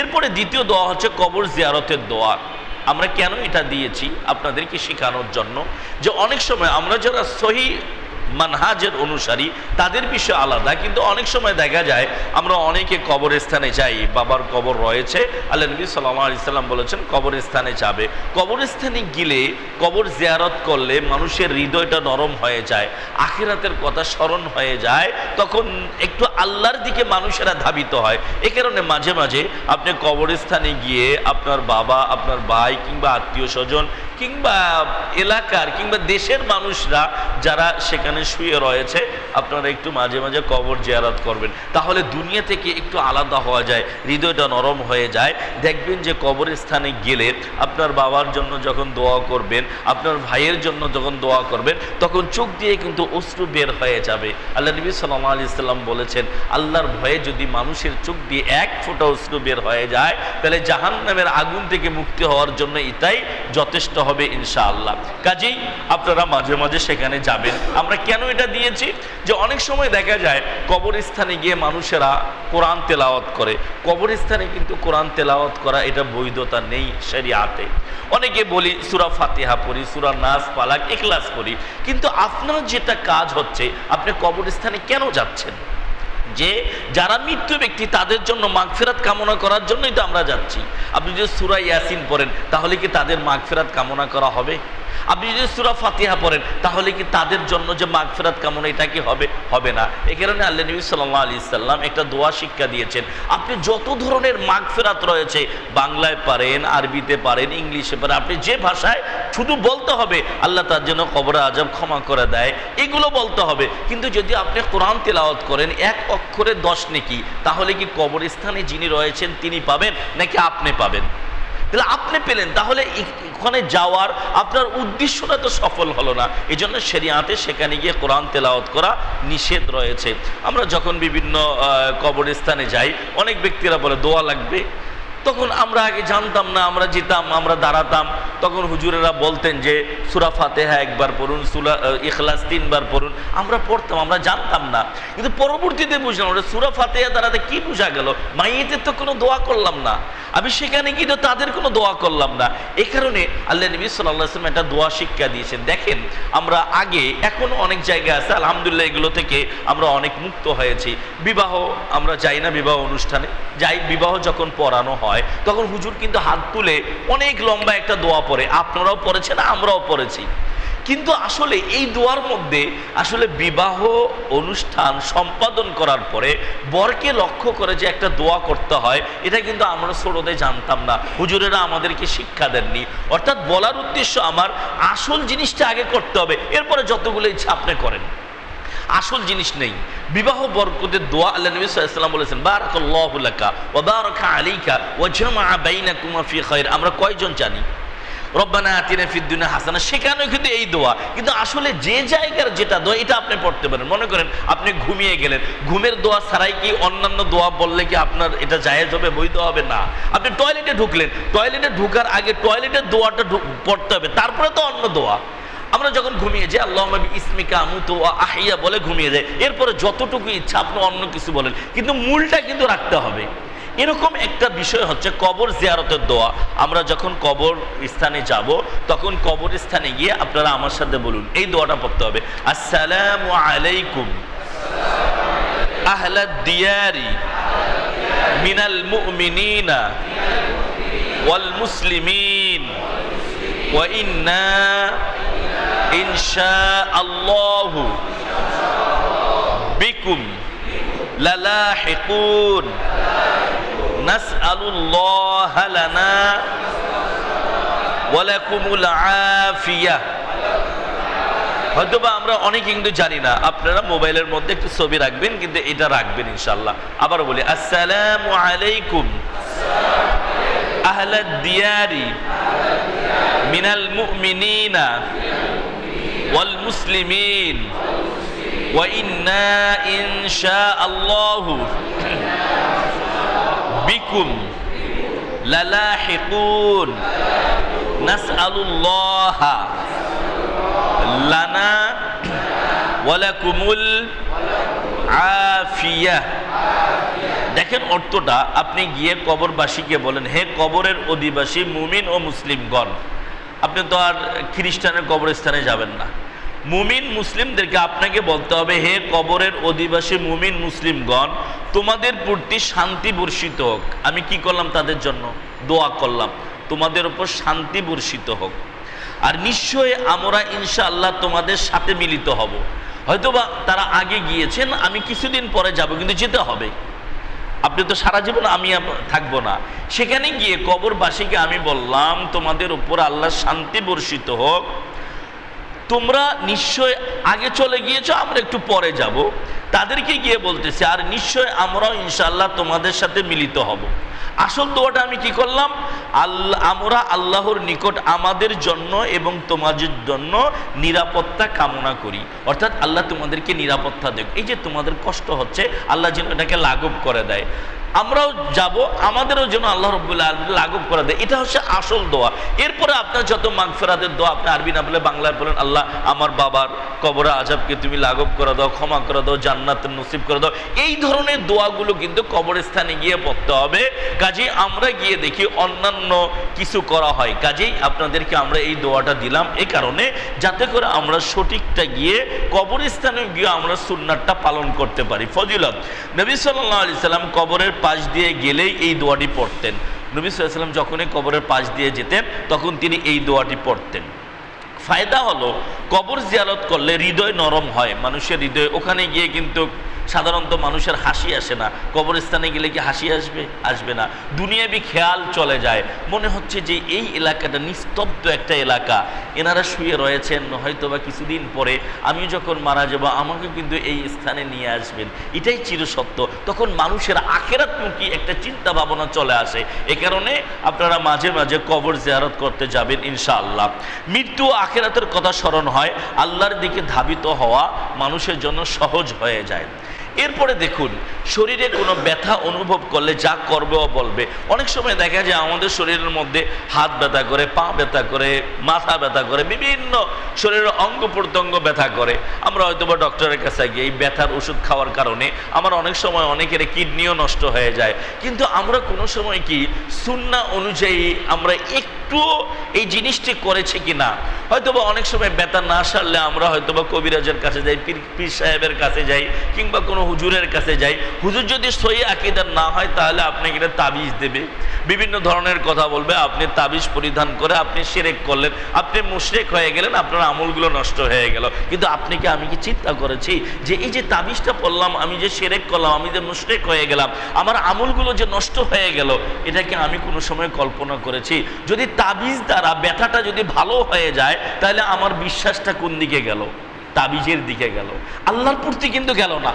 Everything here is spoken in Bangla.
এরপরে দ্বিতীয় দোয়া হচ্ছে কবর জিয়ারতের দোয়া। আমরা কেন এটা দিয়েছি আপনাদেরকে শেখানোর জন্য? যে অনেক সময় আমরা যারা সহি মানহাজের অনুসারী, তাদের বিষয় আলাদা, কিন্তু অনেক সময় দেখা যায় আমরা অনেকে কবরস্থানে যাই, বাবার কবর রয়েছে আল্লাহ নবী ইসলাম বলেছেন, কবরস্থানে যাবে। কবরস্থানে গেলে, কবর জিয়ারত করলে মানুষের হৃদয়টা নরম হয়ে যায়, আখিরাতের কথা স্মরণ হয়ে যায়, তখন একটু আল্লাহর দিকে মানুষেরা ধাবিত হয়। এ কারণে মাঝে মাঝে আপনি কবরস্থানে গিয়ে আপনার বাবা, আপনার ভাই কিংবা আত্মীয় স্বজন কিংবা এলাকার কিংবা দেশের মানুষরা যারা সেখানে শুয়ে রয়েছে, আপনারা একটু মাঝে মাঝে কবর জিয়ারত করবেন। তাহলে দুনিয়া থেকে একটু আলাদা হওয়া যায়, হৃদয়টা নরম হয়ে যায়। দেখবেন যে কবর স্থানে গেলে আপনার বাবার জন্য যখন দোয়া করবেন, আপনার ভাইয়ের জন্য যখন দোয়া করবেন, তখন চোখ দিয়ে কিন্তু অশ্রু বের হয়ে যাবে। আল্লাহ নবী সাল্লাহ আলি সাল্লাম বলেছেন, আল্লাহর ভয়ে যদি মানুষের চোখ দিয়ে এক ফোঁটা অশ্রু বের হয়ে যায়, তাহলে জাহান নামের আগুন থেকে মুক্তি হওয়ার জন্য এটাই যথেষ্ট হবে ইনশাআল্লাহ। কাজেই আপনারা মাঝে মাঝে সেখানে যাবেন। আমরা কেন এটা দিয়েছি? যে অনেক সময় দেখা যায়, কবরস্থানে গিয়ে মানুষেরা কোরআন তেলাওয়াত করে। কবরস্থানে কিন্তু কোরআন তেলাওয়াত করা এটা বৈধতা নেই শরিয়াতে। অনেকে বলি, সুরা ফাতিহা পড়ি, সুরা নাস, পালাক এখলাস করি কিন্তু আপনার যেটা কাজ হচ্ছে, আপনি কবরস্থানে কেন যাচ্ছেন? যে যারা মৃত্যু ব্যক্তি, তাদের জন্য মাগফেরাত কামনা করার জন্যই তো আমরা যাচ্ছি। আপনি যদি সুরা ইয়াসিন পড়েন, তাহলে কি তাদের মাগফেরাত কামনা করা হবে? আপনি যদি সুরা ফাতিহা পড়েন, তাহলে কি তাদের জন্য যে মাগফেরাত কামনা, এটা কি হবে? হবে না। এই কারণে আল্লাহ নবী সাল্লাহ আলি সাল্লাম একটা দোয়া শিক্ষা দিয়েছেন। আপনি যত ধরনের মাগফেরাত রয়েছে, বাংলায় পারেন, আরবিতে পারেন, ইংলিশে পারেন, আপনি যে ভাষায় শুধু বলতে হবে, আল্লাহ তার জন্য কবরে আজব ক্ষমা করে দেয়, এগুলো বলতে হবে। কিন্তু যদি আপনি কোরআন তেলাওয়াত করেন, এক অক্ষরে দশ নেকি, তাহলে কি কবরস্থানে যিনি রয়েছেন, তিনি পাবেন, নাকি আপনি পাবেন? তাহলে আপনি পেলেন, তাহলে ওখানে যাওয়ার আপনার উদ্দেশ্যটা তো সফল হলো না। এই জন্য সেরিয়াতে সেখানে গিয়ে কোরআন তেলাওয়াত করা নিষেধ রয়েছে। আমরা যখন বিভিন্ন কবরস্থানে যাই, অনেক ব্যক্তিরা বলে, দোয়া লাগবে? তখন আমরা আগে জানতাম না, আমরা যেতাম, আমরা দাঁড়াতাম। তখন হুজুরেরা বলতেন যে, সুরা ফাতেহা একবার পড়ুন, সুরা ইখলাস তিনবার পড়ুন। আমরা পড়তাম, আমরা জানতাম না। কিন্তু পরবর্তীতে বুঝলাম ওটা সুরা ফাতেহা দাঁড়াতে কি বোঝা গেল? মাইয়েদের তো কোনো দোয়া করলাম না। আমি সেখানে গিয়ে তাদের কোনো দোয়া করলাম না। এ কারণে আল্লাহ নবী সাল্লাহ একটা দোয়া শিক্ষা দিয়েছেন। দেখেন, আমরা আগে এখনও অনেক জায়গা আছে, আলহামদুলিল্লাহ এগুলো থেকে আমরা অনেক মুক্ত হয়েছি। বিবাহ, আমরা যাই না বিবাহ অনুষ্ঠানে। যাই, বিবাহ যখন পড়ানো হয়, তখন হুজুর কিন্তু হাত তুলে অনেক লম্বা একটা দোয়া পড়ে আপনারাও পড়েছেন, আমরাও পড়েছি। কিন্তু আসলে এই দোয়ার মধ্যে আসলে বিবাহ অনুষ্ঠান সম্পাদন করার পরে বরকে লক্ষ্য করে যে একটা দোয়া করতে হয়, এটা কিন্তু আমরা ছোটদের জানতাম না। হুজুরেরা আমাদেরকে শিক্ষা দেননি। অর্থাৎ বলার উদ্দেশ্য আমার, আসল জিনিসটা আগে করতে হবে, এরপরে যতগুলো ইচ্ছা আপনি করেন। আসল জিনিস নেই। বিবাহ বরকতের দোয়া আল্লাহ নবী সাল্লাল্লাহু বলেছেন, বারাকাল্লাহু লাকা ওয়া বারাকা আলাইকা ওয়া জামাআ বাইনাকুমা ফি খাইর। আমরা কয়জন জানি? রব্বানা আতিনা ফিদ দুনিয়া হাসানা, সেখানেও কিন্তু এই দোয়া। কিন্তু আসলে যে জায়গার যেটা দোয়া, এটা আপনি পড়তে পারেন। মনে করেন আপনি ঘুমিয়ে গেলেন। ঘুমের দোয়া ছাড়াই কি অন্যান্য দোয়া বললে কি আপনার এটা জায়েজ হবে, বৈধ হবে? না। আপনি টয়লেটে ঢুকলেন। টয়লেটে ঢুকার আগে টয়লেটের দোয়াটা পড়তে হবে। তারপরে তো অন্য দোয়া। আমরা যখন ঘুমিয়ে যাই আল্লাহ ইসমিকা আমুতো আহিয়া বলে ঘুমিয়ে যায় এরপরে যতটুকু ইচ্ছা আপনি অন্য কিছু বলেন। কিন্তু মূলটা কিন্তু রাখতে হবে। এরকম একটা বিষয় হচ্ছে কবর জিয়ারতের দোয়া। আমরা যখন কবর স্থানে যাব, তখন কবর স্থানে গিয়ে আপনারা আমার সাথে বলুন, এই দোয়াটা পড়তে হবে। আসসালামু আলাইকুম। আহলাদ দিয়ারি মিনাল মুমিনিনা ওয়াল মুসলিমিন। ইন্না ইনশা আল্লাহু বিকুম লালাহিকুন। নাসআলুল্লাহ লানা ওয়া লাকুমুল আফিয়া। হয়তোবা আমরা অনেক কিন্তু জানি না, আপনারা মোবাইলের মধ্যে একটু ছবি রাখবেন, কিন্তু এটা রাখবেন ইনশাল্লাহ আবার বলি, আসসালামু আলাইকুম। আহলাদ দিয়ারি। মিনাল মুমিনিনা। ওয়াল মুসলিমিন। ওয়া ইন্না ইনশাআল্লাহু। বিকুম লালাহিকুন নাসআলুল্লাহ লানা ওয়ালাকুমুল আফিয়া দেখেন অর্থটা, আপনি গিয়ে কবরবাসীকে বলেন, হে কবরের অধিবাসী, মুমিন ও মুসলিমগণ, আপনি তো আর খ্রিস্টানের কবরস্থানে যাবেন না। মুমিন মুসলিমদেরকে আপনাকে বলতে হবে, হে কবরের অধিবাসী মুমিন মুসলিমগণ, তোমাদের প্রতি শান্তি বর্ষিত হোক। আমি কি করলাম তাদের জন্য? দোয়া করলাম, তোমাদের উপর শান্তি বর্ষিত হোক। আর নিশ্চয়ই আমরা ইনশাআল্লাহ তোমাদের সাথে মিলিত হব। হয়তোবা তারা আগে গিয়েছেন, আমি কিছুদিন পরে যাব, কিন্তু যেতে হবে। আপনি তো সারা জীবন আমি থাকব না। সেখানে গিয়ে কবরবাসীকে আমি বললাম, তোমাদের উপর আল্লাহ শান্তি বর্ষিত হোক। তোমরা নিশ্চয় আগে চলে গিয়েছো, আমরা একটু পরে যাব। তাদেরকে গিয়ে বলতেছে, আর নিশ্চয় আমরাও ইনশাল্লাহ তোমাদের সাথে মিলিত হব। আসল দোয়াটা আমি কি করলাম? আল্লাহ আমরা আল্লাহর নিকট আমাদের জন্য এবং তোমাদের জন্য নিরাপত্তা কামনা করি। অর্থাৎ আল্লাহ তোমাদেরকে নিরাপত্তা দেখ। এই যে তোমাদের কষ্ট হচ্ছে, আল্লাহ যেন এটাকে লাঘব করে দেয়। আমরাও যাব, আমাদেরও যেন আল্লাহ রব্বুল্লাহ আলমিন লাঘব করে দেয়। এটা হচ্ছে আসল দোয়া। এরপরে আপনার যত মাগফেরাতের দোয়া আপনি আরবি না বলে বাংলায় বলেন, আল্লাহ আমার বাবার কবরা আজাবকে তুমি লাঘব করে দাও, ক্ষমা করে দাও, জান্নাত নসিব করে দাও। এই ধরনের দোয়াগুলো কিন্তু কবরস্থানে গিয়ে পড়তে হবে। কাজেই আমরা গিয়ে দেখি অন্যান্য কিছু করা হয়। কাজেই আপনাদেরকে আমরা এই দোয়াটা দিলাম এই কারণে, যাতে করে আমরা সঠিকটা গিয়ে কবরস্থানে গিয়ে আমরা সুন্নাতটা পালন করতে পারি। ফজিলত। নবী সাল্লাহ আলি সাল্লাম কবরের পাশ দিয়ে গেলেই এই দোয়াটি পড়তেন। নবী সাল্লাম যখনই কবরের পাশ দিয়ে যেতেন, তখন তিনি এই দোয়াটি পড়তেন। ফায়দা হলো, কবর জিয়ালত করলে হৃদয় নরম হয়, মানুষের হৃদয়, ওখানে গিয়ে কিন্তু সাধারণত মানুষের হাসি আসে না। কবরস্থানে গেলে কি হাসি আসবে? আসবে না। দুনিয়াবি খেয়াল চলে যায়। মনে হচ্ছে যে এই এলাকাটা নিস্তব্ধ একটা এলাকা। এনারা শুয়ে রয়েছেন হয়তো বা কিছুদিন পরে। আমি যখন মারা যাব আমাকে কিন্তু এই স্থানে নিয়ে আসবেন। এটাই চিরসত্য। তখন মানুষের আখেরাতমুখী একটা চিন্তা ভাবনা চলে আসে। এ কারণে আপনারা মাঝে মাঝে কবর জেয়ারত করতে যাবেন ইনশাআল্লাহ। মৃত্যু আখেরাতের কথা স্মরণ হয়। আল্লাহর দিকে ধাবিত হওয়া মানুষের জন্য সহজ হয়ে যায়। এরপরে দেখুন, শরীরে কোনো ব্যথা অনুভব করলে যা করবে ও বলবে। অনেক সময় দেখা যায় আমাদের শরীরের মধ্যে হাত ব্যথা করে, পা ব্যথা করে, মাথা ব্যথা করে, বিভিন্ন শরীরের অঙ্গ প্রত্যঙ্গ ব্যথা করে। আমরা হয়তো বা ডক্টরের কাছে গিয়ে এই ব্যথার ওষুধ খাওয়ার কারণে আমার অনেক সময় অনেকের কিডনিও নষ্ট হয়ে যায়। কিন্তু আমরা কোনো সময় কি, সুন্না অনুযায়ী আমরা একটুও এই জিনিসটি করেছে কি না হয়তো বা অনেক সময় ব্যথা না সারলে আমরা হয়তো বা কবিরাজের কাছে যাই, পীর পীর সাহেবের কাছে যাই, কিংবা কোনো হুজুরের কাছে যাই। হুজুর যদি সই আকিদার না হয়, তাহলে আপনাকে এটা তাবিজ দেবে। বিভিন্ন ধরনের কথা বলবে, আপনি তাবিজ পরিধান করে আপনি সেরেক করলেন, আপনি মুশরেক হয়ে গেলেন, আপনার আমলগুলো নষ্ট হয়ে গেল। কিন্তু আপনি কি আমি কি চিন্তা করেছি যে এই যে তাবিজটা পড়লাম, আমি যে সেরেক করলাম, আমি যে মুশরেক হয়ে গেলাম, আমার আমলগুলো যে নষ্ট হয়ে গেল, এটাকে আমি কোনো সময় কল্পনা করেছি। যদি তাবিজ দ্বারা ব্যথাটা যদি ভালো হয়ে যায়, তাহলে আমার বিশ্বাসটা কোন দিকে গেল? তাবিজের দিকে গেল। আল্লাহর প্রতি কিন্তু গেল না।